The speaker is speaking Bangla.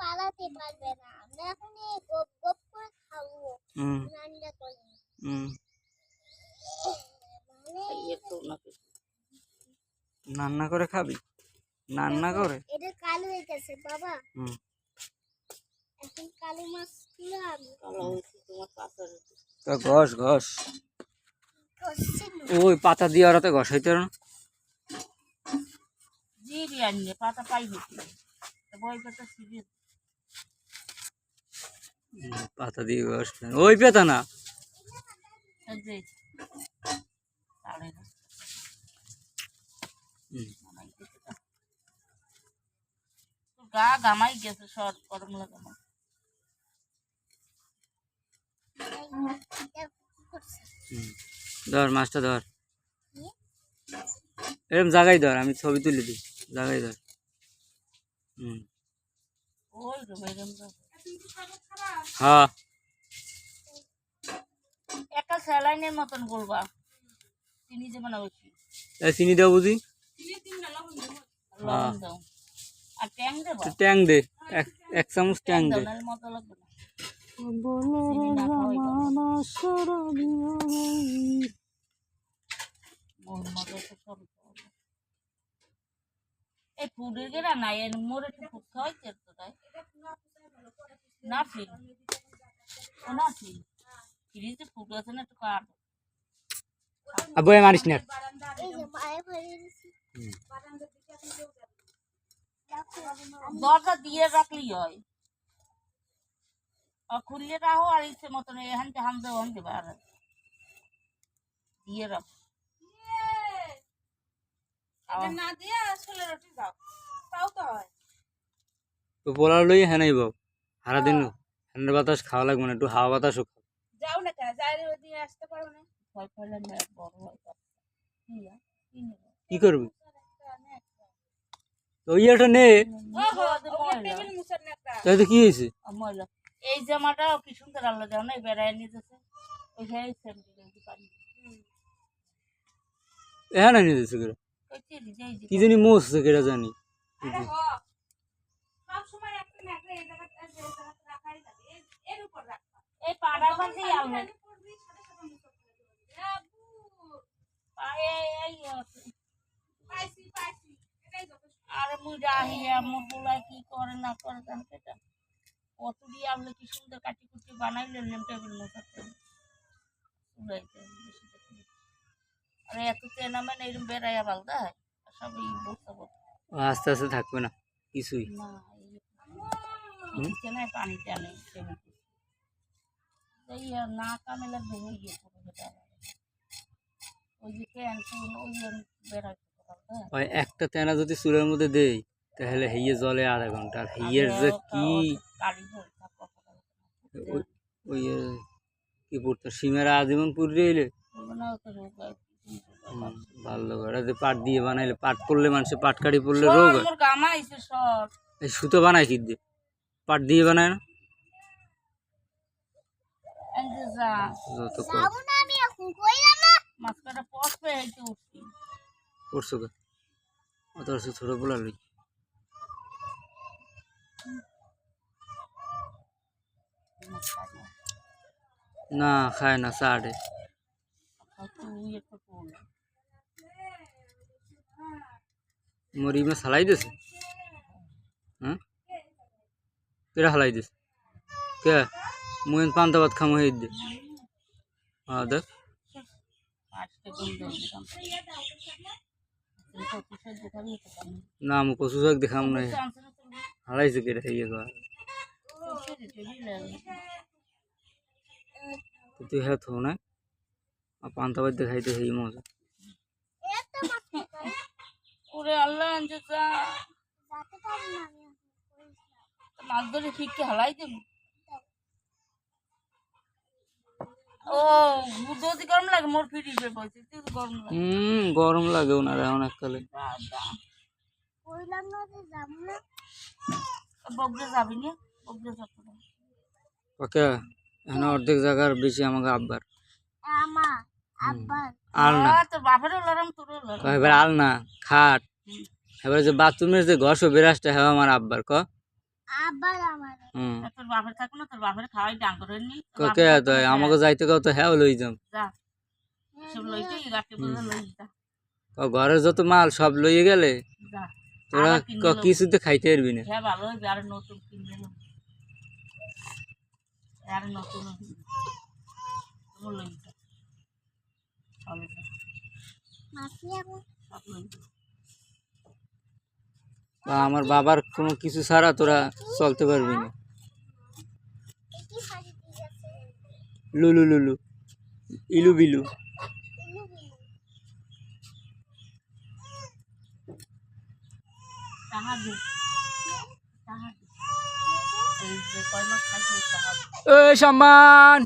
পালাতে পারবে না। আমরা এখন গপ গপ করে খাব। রান্না করে রান্না করে খাবি? রান্না করে? এটা কালো হয়ে গেছে বাবা এখন কালো মাছগুলো আমি কালো হয়েছে তোমার তো ঘষ ঘষ। ওই পাতা দিয়ে ওরাতে ঘষ হইতে না। জিরি আনলে পাতা পাইবে বই পাতা সিরিয়াস। পাতা দিয়ে ওই পেতা না? গা। গামাই গেছে সর গরম লাগে। ধর মাছটা ধর? এরকম জায়গায় ধর আমি ছবি তুলে দিই। জায়গায় ধর। হুম। হ্যাঁ। একটা স্যালাইনের মতন বলবা চিনি যেমন বেশি। এই চিনি দাও বুঝি। লবণ দাও। আর ট্যাং দেবো? ট্যাং দে। এক চামচ ট্যাং দে। মতো লাগবে না। না খাওয়াই। এই ফুডের গেরা না এর মোর একটু ফুড খাওয়াইছে তো তাই। না ফিল ও না ফিল ফ্রিজে ফুড আছে না একটু কাট আর বয়ে মারিস না দরজা দিয়ে রাখলেই হয় আর খুললে রাখো আর ইচ্ছে মতন এখানতে হাম দেবো হাম দেবো আর দিয়ে রাখো। না দিয়ে আসলে রুটি যাও তাও তো হয়। তো পোলার লই হ্যাঁ নাই বাবু সারা দিন ঠান্ডা বাতাস খাওয়া লাগবে না একটু হাওয়া বাতাসও খাও। যাও না কে যাই দিয়ে আসতে পারো না। ভয় পাইলে মেয়ে বড় হয় কি আর? কি নেবে? কি করবি? তো ইয়েটা নে। তাই কি হয়েছে? এই জামাটা কি সুন্দর আল্লাহ যাও না বেড়ায় নিতেছে ওইখানে হ্যাঁ না কি জানি মোসছে কেরা জানি আরে হ সব সময় একটা না একটা এই জায়গাটা এই পাড়ার আরে মুই রাহিয়া মোর কি করে না করে জান সেটা কত দিয়ে আপনি কি সুন্দর কাটি কুটি বানাইলেন নেম টেবিল আরে এত তেনামেন এরকম বেড়াইয়া বালদা সব এই বসতে বসতে আস্তে আস্তে থাকবে না কিছুই। না এই কিচেনে পানি টানে এই না কামে লাগবে গিয়ে পুরো ওই যে ক্যান ওই যে ওই একটা তেনা যদি চুলের মধ্যে দেই তাহলে হেইয়ে জলে আধা ঘণ্টা। আর হেইয়ের যে কি ওই কি পড়তো? সিমের আজীবন পুরি এলে? হয় ভালো ওরা যে পাট দিয়ে বানাইলে পাট পড়লে মানুষের পাট কাটি পড়লে রোগ হয়? এই সুতো বানাই কি দিয়ে। পাট দিয়ে বানায় না এই যে যা যত যাব না আমি এখন কইলাম না মাছকাটা পচবে হইতে উঠছি করছ গা অত অর্থ ছোট বলা লই না খায় না চাটে তুই একটু পড়ল মরি মে সালাই দিছে হ্যাঁ কেটা হালাই দিছে? কে? মুই পান্তা ভাত খামো হয়ে দে। হ্যাঁ দেখ। না আমি কচু শাক দেখাম না চান্স না তুমি হালাইছে কেটে হয়ে দিলে তো তুই হ্যাঁ থো না? আর পান্তা ভাত দেখাইতে সেই মজা। ওরে আল্লাহ যে যা যাতে পারি না আমি এখন কইলাম। মাছ ধরে ফিরকে হালাই দেব? ও যদি গরম লাগে মোর গরম লাগে। হুম গরম লাগে ওনার এখন এককালে। বাবা। কইলাম না যে যাব না। বগরে যাবি না? বগরে যাব ওকে এখন অর্ধেক জায়গার বেশি আমাকে আব্বার। আমার আব্বার। আল না। আ, তোর বাপেরও লড়াম তোরও লড়াম। কয় এবার আল না খাট। এবার যে বাথরুমের যে ঘষ বেরাসটা হ্যাঁ আমার আব্বার ক? তোর বাপের থাকো না তোর বাপের খাওয়াই না, আমাকে যাইতে হ্যাঁ লই যাম। যা। সব লইতে গাছে বলে লই যা। ঘরের যত মাল সব লইয়ে গেলে তোরা কিছুতে খাইতে পারবি না। হ্যাঁ ভালো হইবে আর নতুন কিনবে আর নতুন লই যা। চলে মাসি এখন সব লই যা। বা আমার বাবার কোনো কিছু ছাড়া তোরা চলতে পারবি না। লুলু লুলু। ইলু বিলু। সম্মান।